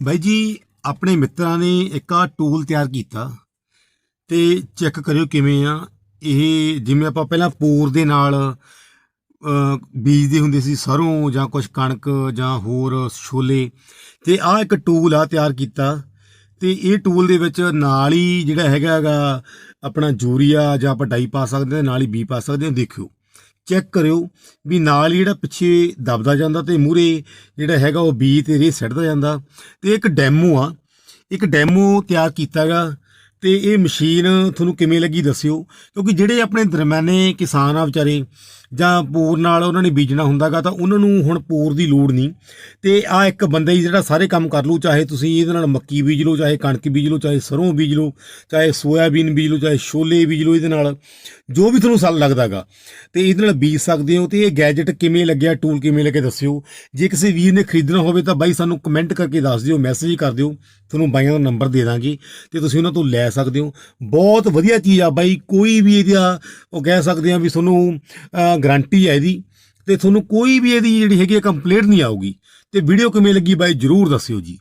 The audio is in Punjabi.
ਬਾਈ ਜੀ, ਆਪਣੇ ਮਿੱਤਰਾਂ ਨੇ ਇੱਕ ਆ ਟੂਲ ਤਿਆਰ ਕੀਤਾ ਤੇ ਚੈੱਕ ਕਰਿਓ ਕਿਵੇਂ ਆ। ਇਹ ਜਿਵੇਂ ਆਪਾਂ ਪਹਿਲਾਂ ਪੂਰ ਦੇ ਨਾਲ ਬੀਜਦੇ ਹੁੰਦੇ ਸੀ, ਸਰੋਂ ਜਾਂ ਕੁਝ ਕਣਕ ਜਾਂ ਹੋਰ ਛੋਲੇ, ਤੇ ਆ ਇੱਕ ਟੂਲ ਆ ਤਿਆਰ ਕੀਤਾ। ਤੇ ਇਹ ਟੂਲ ਦੇ ਵਿੱਚ ਨਾਲ ਹੀ ਜਿਹੜਾ ਹੈਗਾ ਹੈਗਾ ਆਪਣਾ ਯੂਰੀਆ ਜਾਂ ਆਪਾਂ ਡਾਈ ਪਾ ਸਕਦੇ ਹਾਂ, ਨਾਲ ਹੀ ਬੀ ਪਾ ਸਕਦੇ ਹਾਂ, ਦੇਖਿਓ। ਚੈੱਕ ਕਰਿਓ ਵੀ ਨਾਲ ਹੀ ਜਿਹੜਾ ਪਿੱਛੇ ਦਬਦਾ ਜਾਂਦਾ ਤੇ ਮੂਰੇ ਜਿਹੜਾ ਹੈਗਾ ਉਹ ਬੀ ਤੇ ਰੇ ਸੱਟਦਾ ਜਾਂਦਾ ਤੇ ਇੱਕ ਡੈਮੋ ਆ। ਇੱਕ ਡੈਮੋ ਤਿਆਰ ਕੀਤਾਗਾ ਤੇ ਇਹ ਮਸ਼ੀਨ ਤੁਹਾਨੂੰ ਕਿਵੇਂ ਲੱਗੀ ਦੱਸਿਓ? ਕਿਉਂਕਿ ਜਿਹੜੇ ਆਪਣੇ ਦਰਮਿਆਨੇ ਕਿਸਾਨ ਆ ਵਿਚਾਰੇ, ਜਾਂ ਪੂਰ ਨਾਲ ਉਹਨਾਂ ਨੇ ਬੀਜਣਾ ਹੁੰਦਾਗਾ, ਤਾਂ ਉਹਨਾਂ ਨੂੰ ਹੁਣ ਪੂਰ ਦੀ ਲੋੜ ਨਹੀਂ। ਤੇ ਆ ਇੱਕ ਬੰਦਾ ਹੀ ਜਿਹੜਾ ਸਾਰੇ ਕੰਮ ਕਰ ਲੂ ਚਾਹੇ ਤੁਸੀਂ ਇਹਦੇ ਨਾਲ ਮੱਕੀ ਬੀਜ ਲਓ, ਚਾਹੇ ਕਣਕ ਬੀਜ ਲਓ, ਚਾਹੇ ਸਰੋਂ ਬੀਜ ਲਓ, ਚਾਹੇ ਸੋਇਆਬੀਨ ਬੀਜ ਲਓ, ਚਾਹੇ ਛੋਲੇ ਬੀਜ ਲਓ ਇਹਦੇ ਨਾਲ, ਜੋ ਵੀ ਤੁਹਾਨੂੰ ਸਲ ਲੱਗਦਾਗਾ। ਤੇ ਇਹਦੇ ਨਾਲ ਬੀਜ ਸਕਦੇ ਹੋ ਤੇ ਇਹ ਗੈਜਟ ਕਿਵੇਂ ਲੱਗਿਆ, ਟੂਲ ਕਿਵੇਂ ਲੱਗੇ ਦੱਸਿਓ। ਜੇ ਕਿਸੇ ਵੀਰ ਨੇ ਖਰੀਦਣਾ ਹੋਵੇ ਤਾਂ ਬਾਈ ਸਾਨੂੰ ਕਮੈਂਟ ਕਰਕੇ ਦੱਸ ਦਿਓ ਮੈਸੇਜ ਕਰ ਦਿਓ, ਤੁਹਾਨੂੰ ਬਾਈਆਂ ਦਾ ਨੰਬਰ ਦੇ ਦਾਂਗੇ। ਤੇ ਤੁਸੀਂ ਉਹਨਾਂ ਤੋਂ ਲੈ ਲੈ ਸਕਦੇ ਹੋ। ਬਹੁਤ ਵਧੀਆ ਚੀਜ਼ ਆ ਬਾਈ, ਕੋਈ ਵੀ ਇਹਦਾ ਉਹ ਕਹਿ ਸਕਦੇ ਆ ਵੀ ਤੁਹਾਨੂੰ ਗਾਰੰਟੀ ਹੈ ਇਹਦੀ ਤੇ ਤੁਹਾਨੂੰ ਕੋਈ ਵੀ ਇਹਦੀ ਜਿਹੜੀ ਹੈਗੀ ਕੰਪਲੇਂਟ ਨਹੀਂ ਆਊਗੀ। ਤੇ ਵੀਡੀਓ ਕਿਵੇਂ ਲੱਗੀ ਬਾਈ, ਜਰੂਰ ਦੱਸਿਓ ਜੀ।